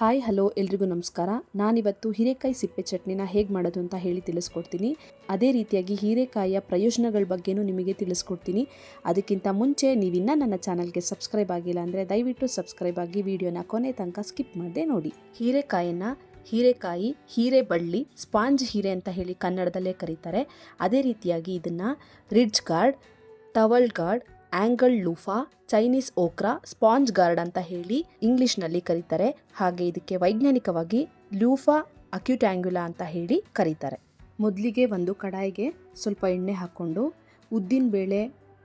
Hi, hello, ಎಲ್ರಿಗೂ ನಮಸ್ಕಾರ. ನಾನಿವತ್ತು ಹೀರೆಕಾಯಿ ಸಿಪ್ಪೆ ಚಟ್ನಿನ ಹೇಗೆ ಮಾಡೋದು ಅಂತ ಹೇಳಿ ತಿಳಿಸ್ಕೊಡ್ತೀನಿ. ಅದೇ ರೀತಿಯಾಗಿ ಹೀರೆಕಾಯಿಯ ಪ್ರಯೋಜನಗಳ ಬಗ್ಗೆನೂ ನಿಮಗೆ ತಿಳಿಸ್ಕೊಡ್ತೀನಿ. ಅದಕ್ಕಿಂತ ಮುಂಚೆ ನೀವಿನ್ನ ನನ್ನ ಚಾನಲ್ಗೆ ಸಬ್ಸ್ಕ್ರೈಬ್ ಆಗಿಲ್ಲ ಅಂದರೆ ದಯವಿಟ್ಟು ಸಬ್ಸ್ಕ್ರೈಬ್ ಆಗಿ ವಿಡಿಯೋನ ಕೊನೆ ತನಕ ಸ್ಕಿಪ್ ಮಾಡದೆ ನೋಡಿ. ಹೀರೆಕಾಯಿನ ಹೀರೆಕಾಯಿ, ಹೀರೆ ಬಳ್ಳಿ, ಸ್ಪಾಂಜ್ ಹೀರೆ ಅಂತ ಹೇಳಿ ಕನ್ನಡದಲ್ಲೇ ಕರೀತಾರೆ. ಅದೇ ರೀತಿಯಾಗಿ ಇದನ್ನು ridge gourd, towel gourd angle loofah, Chinese okra, sponge gourd ಅಂತ ಹೇಳಿ ಇಂಗ್ಲಿಷ್ನಲ್ಲಿ ಕರೀತಾರೆ. ಹಾಗೆ ಇದಕ್ಕೆ ವೈಜ್ಞಾನಿಕವಾಗಿ ಲೂಫಾ ಅಕ್ಯೂಟ್ಯಾಂಗ್ಯುಲಾ ಅಂತ ಹೇಳಿ ಕರೀತಾರೆ. ಮೊದಲಿಗೆ ಒಂದು ಕಡಾಯಿಗೆ ಸ್ವಲ್ಪ ಎಣ್ಣೆ ಹಾಕ್ಕೊಂಡು ಉದ್ದಿನಬೇಳೆ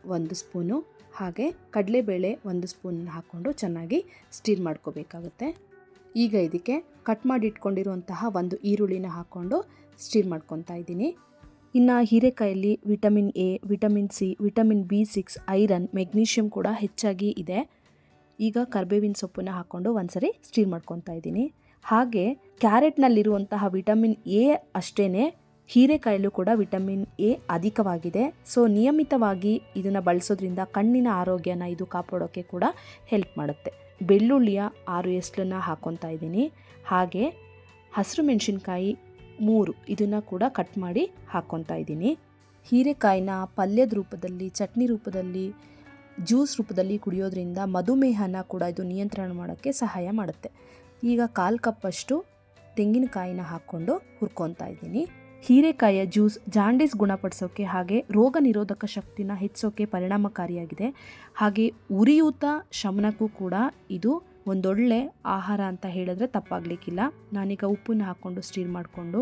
ಒಂದು ಸ್ಪೂನು, ಹಾಗೆ ಕಡಲೆಬೇಳೆ ಒಂದು ಸ್ಪೂನ್ ಹಾಕ್ಕೊಂಡು ಚೆನ್ನಾಗಿ ಸ್ಟೀರ್ ಮಾಡ್ಕೋಬೇಕಾಗುತ್ತೆ. ಈಗ ಇದಕ್ಕೆ ಕಟ್ ಮಾಡಿ ಇಟ್ಕೊಂಡಿರುವಂತಹ ಒಂದು ಈರುಳ್ಳಿನ ಹಾಕ್ಕೊಂಡು ಸ್ಟೀರ್ ಮಾಡ್ಕೊತಾ ಇದ್ದೀನಿ. ಇನ್ನು ಹೀರೆಕಾಯಲ್ಲಿ vitamin A, vitamin C, vitamin B six, iron magnesium ಕೂಡ ಹೆಚ್ಚಾಗಿ ಇದೆ. ಈಗ ಕರ್ಬೇವಿನ ಸೊಪ್ಪನ್ನು ಹಾಕ್ಕೊಂಡು ಒಂದ್ಸರಿ ಸ್ಟೀರ್ ಮಾಡ್ಕೊತಾ ಇದ್ದೀನಿ. ಹಾಗೆ ಕ್ಯಾರೆಟ್ನಲ್ಲಿರುವಂತಹ ವಿಟಮಿನ್ ಎ ಅಷ್ಟೇ ಹೀರೆಕಾಯಲ್ಲೂ ಕೂಡ ವಿಟಮಿನ್ ಎ ಅಧಿಕವಾಗಿದೆ. ಸೊ ನಿಯಮಿತವಾಗಿ ಇದನ್ನು ಬಳಸೋದ್ರಿಂದ ಕಣ್ಣಿನ ಆರೋಗ್ಯನ ಇದು ಕಾಪಾಡೋಕ್ಕೆ ಕೂಡ ಹೆಲ್ಪ್ ಮಾಡುತ್ತೆ. ಬೆಳ್ಳುಳ್ಳಿಯ ಆರು ಎಸ್ಲನ್ನು ಹಾಕ್ಕೊತಾ ಇದ್ದೀನಿ. ಹಾಗೆ ಹಸಿರು ಮೆಣಸಿನ್ಕಾಯಿ ಮೂರು. ಇದನ್ನು ಕೂಡ ಕಟ್ ಮಾಡಿ ಹಾಕ್ಕೊತಾ ಇದ್ದೀನಿ. ಹೀರೆಕಾಯಿನ ಪಲ್ಯದ ರೂಪದಲ್ಲಿ, ಚಟ್ನಿ ರೂಪದಲ್ಲಿ ಜ್ಯೂಸ್ ರೂಪದಲ್ಲಿ ಕುಡಿಯೋದ್ರಿಂದ ಮಧುಮೇಹನ ಕೂಡ ಇದು ನಿಯಂತ್ರಣ ಮಾಡೋಕ್ಕೆ ಸಹಾಯ ಮಾಡುತ್ತೆ. ಈಗ ಕಾಲು ಕಪ್ಪಷ್ಟು ತೆಂಗಿನಕಾಯಿನ ಹಾಕ್ಕೊಂಡು ಹುರ್ಕೊತಾ ಇದ್ದೀನಿ. ಹೀರೆಕಾಯಿಯ ಜ್ಯೂಸ್ ಜಾಂಡೀಸ್ ಗುಣಪಡಿಸೋಕೆ ಹಾಗೆ ರೋಗ ನಿರೋಧಕ ಶಕ್ತಿನ ಹೆಚ್ಚೋಕೆ ಪರಿಣಾಮಕಾರಿಯಾಗಿದೆ. ಹಾಗೆ ಉರಿಯೂತ ಶಮನಕ್ಕೂ ಕೂಡ ಇದು ಒಂದೊಳ್ಳೆ ಆಹಾರ ಅಂತ ಹೇಳಿದ್ರೆ ತಪ್ಪಾಗಲಿಕ್ಕಿಲ್ಲ. ನಾನೀಗ ಉಪ್ಪನ್ನ ಹಾಕ್ಕೊಂಡು ಸ್ಟೀರ್ ಮಾಡಿಕೊಂಡು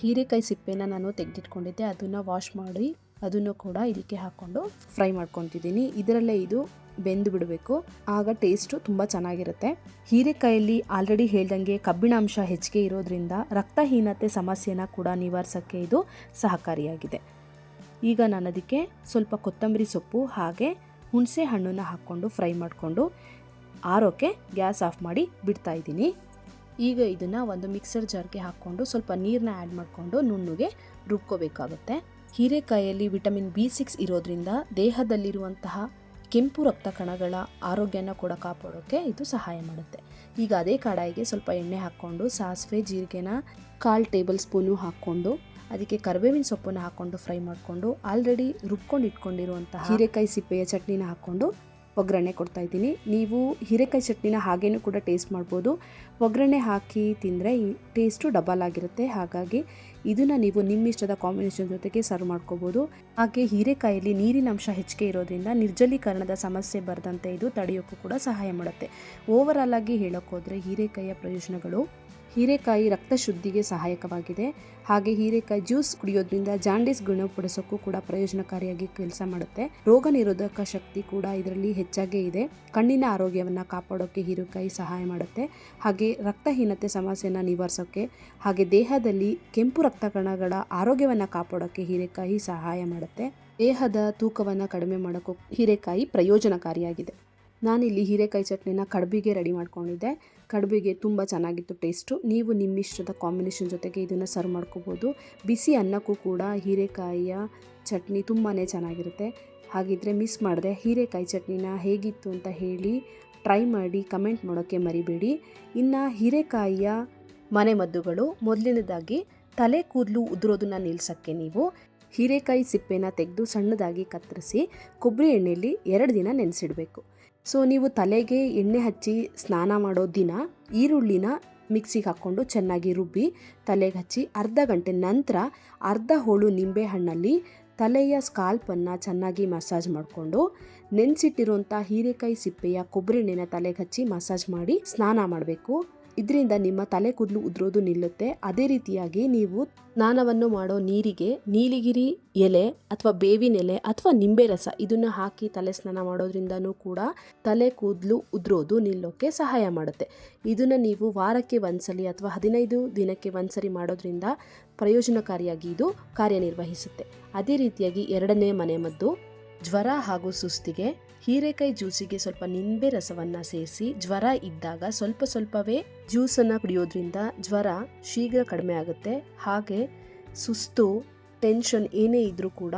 ಹೀರೆಕಾಯಿ ಸಿಪ್ಪೆನ ನಾನು ತೆಗೆದಿಟ್ಕೊಂಡಿದ್ದೆ, ಅದನ್ನು ವಾಶ್ ಮಾಡಿ ಅದನ್ನು ಕೂಡ ಇದಕ್ಕೆ ಹಾಕ್ಕೊಂಡು ಫ್ರೈ ಮಾಡ್ಕೊತಿದ್ದೀನಿ. ಇದರಲ್ಲೇ ಇದು ಬೆಂದು ಬಿಡಬೇಕು. ಆಗ ಟೇಸ್ಟು ತುಂಬ ಚೆನ್ನಾಗಿರುತ್ತೆ. ಹೀರೆಕಾಯಲ್ಲಿ ಆಲ್ರೆಡಿ ಹೇಳ್ದಂಗೆ ಕಬ್ಬಿಣಾಂಶ ಹೆಚ್ಚಿಗೆ ಇರೋದ್ರಿಂದ ರಕ್ತಹೀನತೆ ಸಮಸ್ಯೆನ ಕೂಡ ನಿವಾರಿಸೋಕ್ಕೆ ಇದು ಸಹಕಾರಿಯಾಗಿದೆ. ಈಗ ನಾನು ಅದಕ್ಕೆ ಸ್ವಲ್ಪ ಕೊತ್ತಂಬರಿ ಸೊಪ್ಪು ಹಾಗೆ ಹುಣಸೆ ಹಣ್ಣನ್ನು ಹಾಕ್ಕೊಂಡು ಫ್ರೈ ಮಾಡಿಕೊಂಡು ಆರೋಕ್ಕೆ ಗ್ಯಾಸ್ ಆಫ್ ಮಾಡಿ ಬಿಡ್ತಾ ಇದ್ದೀನಿ. ಈಗ ಇದನ್ನು ಒಂದು ಮಿಕ್ಸರ್ ಜಾರ್ಗೆ ಹಾಕ್ಕೊಂಡು ಸ್ವಲ್ಪ ನೀರನ್ನ ಆ್ಯಡ್ ಮಾಡಿಕೊಂಡು ನುಣ್ಣಗೆ ರುಬ್ಕೋಬೇಕಾಗುತ್ತೆ. ಹೀರೆಕಾಯಲ್ಲಿ ವಿಟಮಿನ್ ಬಿ ಸಿಕ್ಸ್ ಇರೋದ್ರಿಂದ ದೇಹದಲ್ಲಿರುವಂತಹ ಕೆಂಪು ರಕ್ತ ಕಣಗಳ ಆರೋಗ್ಯನ ಕೂಡ ಕಾಪಾಡೋಕ್ಕೆ ಇದು ಸಹಾಯ ಮಾಡುತ್ತೆ. ಈಗ ಅದೇ ಕಡಾಯಿಗೆ ಸ್ವಲ್ಪ ಎಣ್ಣೆ ಹಾಕ್ಕೊಂಡು, ಸಾಸಿವೆ, ಜೀರಿಗೆನ ಕಾಲು ಟೇಬಲ್ ಸ್ಪೂನು ಹಾಕ್ಕೊಂಡು, ಅದಕ್ಕೆ ಕರಿಬೇವಿನ ಸೊಪ್ಪನ್ನು ಹಾಕ್ಕೊಂಡು ಫ್ರೈ ಮಾಡಿಕೊಂಡು, ಆಲ್ರೆಡಿ ರುಬ್ಕೊಂಡು ಇಟ್ಕೊಂಡಿರುವಂತಹ ಹೀರೆಕಾಯಿ ಸಿಪ್ಪೆಯ ಚಟ್ನಿನ ಹಾಕ್ಕೊಂಡು ಒಗ್ಗರಣೆ ಕೊಡ್ತಾ ಇದ್ದೀನಿ. ನೀವು ಹೀರೆಕಾಯಿ ಚಟ್ನಿನ ಹಾಗೇನೂ ಕೂಡ ಟೇಸ್ಟ್ ಮಾಡ್ಬೋದು. ಒಗ್ಗರಣೆ ಹಾಕಿ ತಿಂದರೆ ಈ ಟೇಸ್ಟು ಡಬಲ್ ಆಗಿರುತ್ತೆ. ಹಾಗಾಗಿ ಇದನ್ನು ನೀವು ನಿಮ್ಮ ಇಷ್ಟದ ಕಾಂಬಿನೇಷನ್ ಜೊತೆಗೆ ಸರ್ವ್ ಮಾಡ್ಕೋಬೋದು. ಹಾಗೆ ಹೀರೆಕಾಯಲ್ಲಿ ನೀರಿನ ಅಂಶ ಹೆಚ್ಚಿಗೆ ಇರೋದ್ರಿಂದ ನಿರ್ಜಲೀಕರಣದ ಸಮಸ್ಯೆ ಬರದಂತೆ ಇದು ತಡೆಯೋಕ್ಕೂ ಕೂಡ ಸಹಾಯ ಮಾಡುತ್ತೆ. ಓವರಾಲ್ ಆಗಿ ಹೇಳೋಕ್ಕೋದ್ರೆ ಹೀರೆಕಾಯಿಯ ಪ್ರಯೋಜನಗಳು ಹೀರೆಕಾಯಿ ರಕ್ತ ಶುದ್ಧಿಗೆ ಸಹಾಯಕವಾಗಿದೆ. ಹಾಗೆ ಹೀರೆಕಾಯಿ ಜ್ಯೂಸ್ ಕುಡಿಯೋದ್ರಿಂದ ಜಾಂಡಿಸ್ ಗುಣಪಡಿಸೋಕ್ಕೂ ಕೂಡ ಪ್ರಯೋಜನಕಾರಿಯಾಗಿ ಕೆಲಸ ಮಾಡುತ್ತೆ. ರೋಗ ನಿರೋಧಕ ಶಕ್ತಿ ಕೂಡ ಇದರಲ್ಲಿ ಹೆಚ್ಚಾಗೇ ಇದೆ. ಕಣ್ಣಿನ ಆರೋಗ್ಯವನ್ನು ಕಾಪಾಡೋಕ್ಕೆ ಹೀರೆಕಾಯಿ ಸಹಾಯ ಮಾಡುತ್ತೆ. ಹಾಗೆ ರಕ್ತಹೀನತೆ ಸಮಸ್ಯೆಯನ್ನು ನಿವಾರಿಸೋಕ್ಕೆ ಹಾಗೆ ದೇಹದಲ್ಲಿ ಕೆಂಪು ರಕ್ತ ಕಣಗಳ ಆರೋಗ್ಯವನ್ನು ಕಾಪಾಡೋಕ್ಕೆ ಹೀರೆಕಾಯಿ ಸಹಾಯ ಮಾಡುತ್ತೆ. ದೇಹದ ತೂಕವನ್ನು ಕಡಿಮೆ ಮಾಡೋಕ್ಕೂ ಹೀರೆಕಾಯಿ ಪ್ರಯೋಜನಕಾರಿಯಾಗಿದೆ. ನಾನಿಲ್ಲಿ ಹೀರೆಕಾಯಿ ಚಟ್ನಿನ ಕಡುಬಿಗೆ ರೆಡಿ ಮಾಡ್ಕೊಂಡಿದ್ದೆ. ಕಡುಬಿಗೆ ತುಂಬ ಚೆನ್ನಾಗಿತ್ತು ಟೇಸ್ಟು. ನೀವು ನಿಮ್ಮ ಇಷ್ಟದ ಕಾಂಬಿನೇಷನ್ ಜೊತೆಗೆ ಇದನ್ನು ಸರ್ವ್ ಮಾಡ್ಕೋಬೋದು. ಬಿಸಿ ಅನ್ನಕ್ಕೂ ಕೂಡ ಹೀರೆಕಾಯಿಯ ಚಟ್ನಿ ತುಂಬಾ ಚೆನ್ನಾಗಿರುತ್ತೆ. ಹಾಗಿದ್ರೆ ಮಿಸ್ ಮಾಡಿದೆ ಹೀರೆಕಾಯಿ ಚಟ್ನಿನ ಹೇಗಿತ್ತು ಅಂತ ಹೇಳಿ ಟ್ರೈ ಮಾಡಿ ಕಮೆಂಟ್ ಮಾಡೋಕ್ಕೆ ಮರಿಬೇಡಿ. ಇನ್ನು ಹೀರೆಕಾಯಿಯ ಮನೆಮದ್ದುಗಳು ಮೊದಲನೇದಾಗಿ ತಲೆ ಕೂದಲು ಉದುರೋದನ್ನು ನಿಲ್ಲಿಸೋಕ್ಕೆ ನೀವು ಹೀರೆಕಾಯಿ ಸಿಪ್ಪೆನ ತೆಗೆದು ಸಣ್ಣದಾಗಿ ಕತ್ತರಿಸಿ ಕೊಬ್ಬರಿ ಎಣ್ಣೆಯಲ್ಲಿ ಎರಡು ದಿನ ನೆನೆಸಿಡಬೇಕು. ಸೊ ನೀವು ತಲೆಗೆ ಎಣ್ಣೆ ಹಚ್ಚಿ ಸ್ನಾನ ಮಾಡೋ ದಿನ ಈರುಳ್ಳಿನ ಮಿಕ್ಸಿಗೆ ಹಾಕ್ಕೊಂಡು ಚೆನ್ನಾಗಿ ರುಬ್ಬಿ ತಲೆಗೆ ಹಚ್ಚಿ ಅರ್ಧ ಗಂಟೆ ನಂತರ ಅರ್ಧ ಹೋಳು ನಿಂಬೆಹಣ್ಣಲ್ಲಿ ತಲೆಯ ಸ್ಕಾಲ್ಪನ್ನು ಚೆನ್ನಾಗಿ ಮಸಾಜ್ ಮಾಡಿಕೊಂಡು ನೆನೆಸಿಟ್ಟಿರುವಂಥ ಹೀರೆಕಾಯಿ ಸಿಪ್ಪೆಯ ಕೊಬ್ಬರಿ ಎಣ್ಣೆನ ತಲೆಗೆ ಹಚ್ಚಿ ಮಸಾಜ್ ಮಾಡಿ ಸ್ನಾನ ಮಾಡಬೇಕು. ಇದರಿಂದ ನಿಮ್ಮ ತಲೆ ಕೂದಲು ಉದುರೋದು ನಿಲ್ಲುತ್ತೆ. ಅದೇ ರೀತಿಯಾಗಿ ನೀವು ಸ್ನಾನವನ್ನು ಮಾಡೋ ನೀರಿಗೆ ನೀಲಿಗಿರಿ ಎಲೆ ಅಥವಾ ಬೇವಿನ ಎಲೆ ಅಥವಾ ನಿಂಬೆ ರಸ ಇದನ್ನು ಹಾಕಿ ತಲೆ ಸ್ನಾನ ಮಾಡೋದ್ರಿಂದನೂ ಕೂಡ ತಲೆ ಕೂದಲು ಉದುರೋದು ನಿಲ್ಲೋಕ್ಕೆ ಸಹಾಯ ಮಾಡುತ್ತೆ. ಇದನ್ನು ನೀವು ವಾರಕ್ಕೆ ಒಂದ್ಸಲಿ ಅಥವಾ ಹದಿನೈದು ದಿನಕ್ಕೆ ಒಂದ್ಸರಿ ಮಾಡೋದ್ರಿಂದ ಪ್ರಯೋಜನಕಾರಿಯಾಗಿ ಇದು ಕಾರ್ಯನಿರ್ವಹಿಸುತ್ತೆ. ಅದೇ ರೀತಿಯಾಗಿ ಎರಡನೇ ಮನೆಮದ್ದು ಜ್ವರ ಹಾಗೂ ಸುಸ್ತಿಗೆ, ಹೀರೆಕಾಯಿ ಜ್ಯೂಸಿಗೆ ಸ್ವಲ್ಪ ನಿಂಬೆ ರಸವನ್ನು ಸೇರಿಸಿ ಜ್ವರ ಇದ್ದಾಗ ಸ್ವಲ್ಪ ಸ್ವಲ್ಪವೇ ಜ್ಯೂಸನ್ನು ಕುಡಿಯೋದ್ರಿಂದ ಜ್ವರ ಶೀಘ್ರ ಕಡಿಮೆ ಆಗುತ್ತೆ. ಹಾಗೆ ಸುಸ್ತು, ಟೆನ್ಷನ್ ಏನೇ ಇದ್ರೂ ಕೂಡ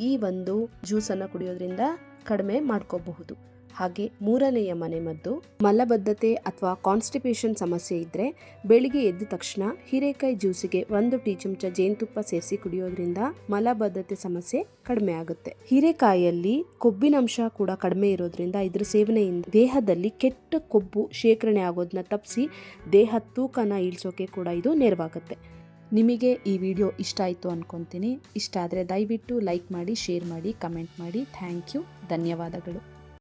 ಈ ಒಂದು ಜ್ಯೂಸನ್ನು ಕುಡಿಯೋದ್ರಿಂದ ಕಡಿಮೆ ಮಾಡ್ಕೋಬಹುದು. ಹಾಗೆ ಮೂರನೆಯ ಮನೆಮದ್ದು. ಮಲಬದ್ಧತೆ ಅಥವಾ ಕಾನ್ಸ್ಟಿಪೇಷನ್ ಸಮಸ್ಯೆ ಇದ್ದರೆ ಬೆಳಿಗ್ಗೆ ಎದ್ದ ತಕ್ಷಣ ಹೀರೆಕಾಯಿ ಜ್ಯೂಸಿಗೆ ಒಂದು ಟೀ ಚಮಚ ಜೇನುತುಪ್ಪ ಸೇರಿಸಿ ಕುಡಿಯೋದ್ರಿಂದ ಮಲಬದ್ಧತೆ ಸಮಸ್ಯೆ ಕಡಿಮೆ ಆಗುತ್ತೆ. ಹೀರೆಕಾಯಿಯಲ್ಲಿ ಕೊಬ್ಬಿನಂಶ ಕೂಡ ಕಡಿಮೆ ಇರೋದ್ರಿಂದ ಇದ್ರ ಸೇವನೆಯಿಂದ ದೇಹದಲ್ಲಿ ಕೆಟ್ಟ ಕೊಬ್ಬು ಶೇಖರಣೆ ಆಗೋದನ್ನ ತಪ್ಪಿಸಿ ದೇಹ ತೂಕನ ಇಳಿಸೋಕೆ ಕೂಡ ಇದು ನೆರವಾಗುತ್ತೆ. ನಿಮಗೆ ಈ ವಿಡಿಯೋ ಇಷ್ಟ ಆಯಿತು ಅಂದ್ಕೊತೀನಿ ಇಷ್ಟ ಆದರೆ ದಯವಿಟ್ಟು ಲೈಕ್ ಮಾಡಿ, ಶೇರ್ ಮಾಡಿ, ಕಮೆಂಟ್ ಮಾಡಿ. Thank you. ಧನ್ಯವಾದಗಳು.